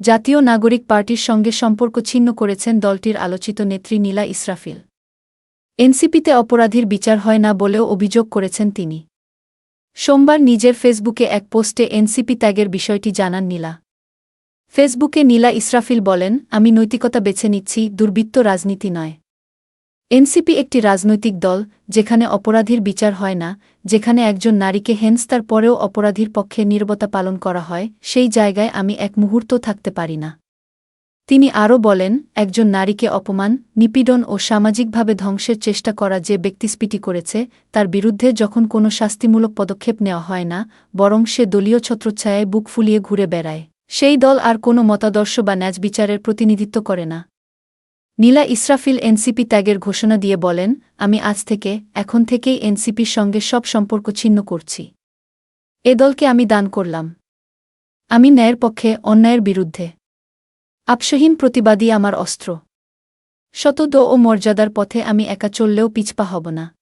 জাতীয় নাগরিক পার্টির সঙ্গে সম্পর্ক ছিন্ন করেছেন দলটির আলোচিত নেত্রী নীলা ইসরাফিল। এনসিপিতে অপরাধীর বিচার হয় না বলেও অভিযোগ করেছেন তিনি। সোমবার নিজের ফেসবুকে এক পোস্টে এনসিপি ত্যাগের বিষয়টি জানান নীলা। ফেসবুকে নীলা ইসরাফিল বলেন, আমি নৈতিকতা বেছে নিচ্ছি, দুর্বৃত্ত রাজনীতি নয়। এনসিপি একটি রাজনৈতিক দল, যেখানে অপরাধীর বিচার হয় না, যেখানে একজন নারীকে হেনস্তার পরেও অপরাধীর পক্ষে নির্বতা পালন করা হয়, সেই জায়গায় আমি এক মুহূর্ত থাকতে পারি না। তিনি আরও বলেন, একজন নারীকে অপমান, নিপীড়ন ও সামাজিকভাবে ধ্বংসের চেষ্টা করা যে ব্যক্তিস্পিটি করেছে, তার বিরুদ্ধে যখন কোনো শাস্তিমূলক পদক্ষেপ নেওয়া হয় না, বরং সে দলীয় ছত্রচ্ছায়ায় বুক ফুলিয়ে ঘুরে বেড়ায়। সেই দল আর কোনো মতাদর্শ বা ন্যাজ বিচারের প্রতিনিধিত্ব করে না। নীলা ইসরাফিল এনসিপি ত্যাগের ঘোষণা দিয়ে বলেন, আমি আজ থেকে, এখন থেকেই এনসিপির সঙ্গে সব সম্পর্ক ছিন্ন করছি। এ দলকে আমি দান করলাম। আমি ন্যায়ের পক্ষে, অন্যায়ের বিরুদ্ধে। আপসহীন প্রতিবাদী আমার অস্ত্র। শতদ ও মর্যাদার পথে আমি একা চললেও পিছপা হব না।